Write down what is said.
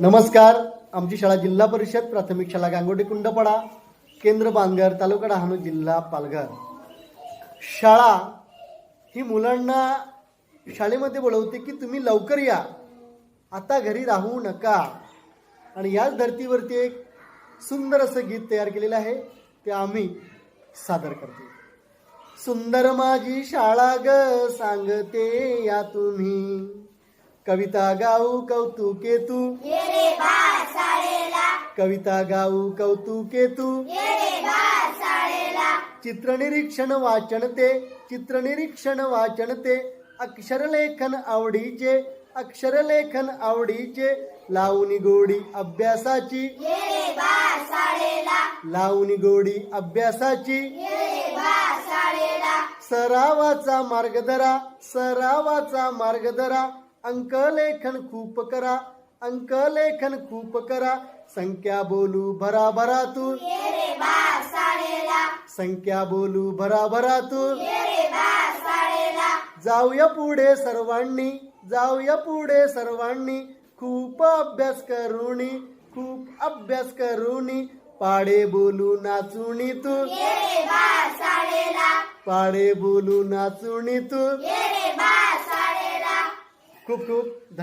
नमस्कार. आमची शाळा जिल्हा परिषद प्राथमिक शाळा गांगोटी कुंडपाडा केंद्र बांधघर तालुका डहाणू जिल्हा पालघर. शाळा ही मुलांना शाळेमध्ये बोलवते की तुम्ही लवकर या. आता घरी राहू नका. आणि याच धर्तीवरती एक सुंदर असं गीत तयार केलेलं आहे. ते आम्ही सादर करतो. सुंदर माझी शाळा ग सांगते या तुम्ही. कविता गाऊ कौतुके तू. कविता गाऊ कौतुके तू चित्रनिरीक्षण वाचन ते चित्रनिरीक्षण वाचन ते. अक्षरलेखन आवडीचे अक्षरलेखन आवडीचे. लावणी गोडी अभ्यासाची. लावणी गोडी अभ्यासाची. सरावाचा मार्गदरा सरावाचा मार्गदरा अंकलेखन खूप करा अंकलेखन खूप करा. संख्या बोलू भराभरा तू संख्या बोलू भराभरा तू जाऊया पुढे सर्वांनी जाऊया पुढे सर्वांनी. खूप अभ्यास करूनी खूप अभ्यास करूनी. पाडे बोलू नाचुनी तू पाडे बोलू नाचुनी तू खूप खूप धन्यवाद.